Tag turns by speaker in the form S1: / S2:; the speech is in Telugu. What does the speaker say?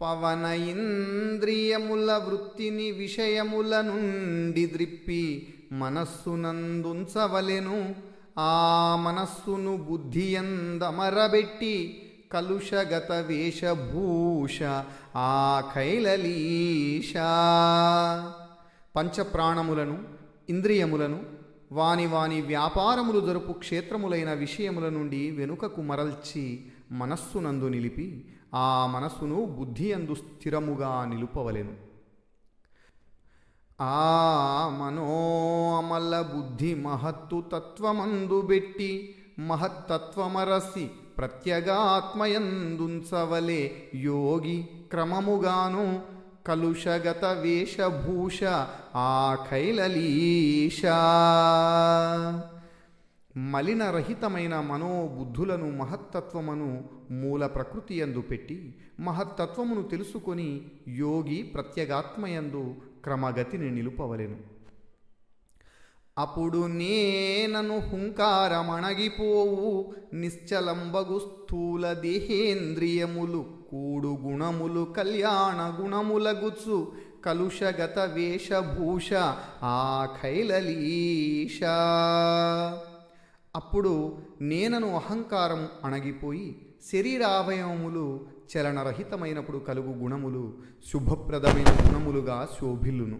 S1: పవన ఇంద్రియముల వృత్తిని విషయముల నుండి ద్రిప్పి మనస్సునందుంచవలెను. ఆ మనస్సును బుద్ధియందమరబెట్టి కలుషగత వేషభూష ఆ కైలలీష పంచప్రాణములను ఇంద్రియములను వాని వాని వ్యాపారములు జరుపు క్షేత్రములైన విషయముల నుండి వెనుకకు మరల్చి మనస్సునందు నిలిపి ఆ మనస్సును బుద్ధి అందు స్థిరముగా నిలుపవలెను. ఆ మనోమల బుద్ధి మహత్తు తత్వమందు బెట్టి మహత్తత్వమరసి ప్రత్యగాత్మయందుంచవలే యోగి క్రమముగాను కలుషగత వేషభూష ఆ కైలలీషా మలినరహితమైన మనోబుద్ధులను మహత్తత్వమును మూల ప్రకృతి యందు పెట్టి మహత్తత్వమును తెలుసుకొని యోగి ప్రత్యేగాత్మయందు క్రమగతిని నిలుపవలెను. అప్పుడు నేనను హుంకారమణగిపోవు నిశ్చలంబగు స్థూల దేహేంద్రియములు కూడు గుణములు కళ్యాణ గుణములగుచు కలుషగత వేషభూష ఆ ఖైలలీష. అప్పుడు నేనను అహంకారం అణగిపోయి శరీరావయవములు చలనరహితమైనప్పుడు కలుగు గుణములు శుభప్రదమైన గుణములుగా శోభిల్లును.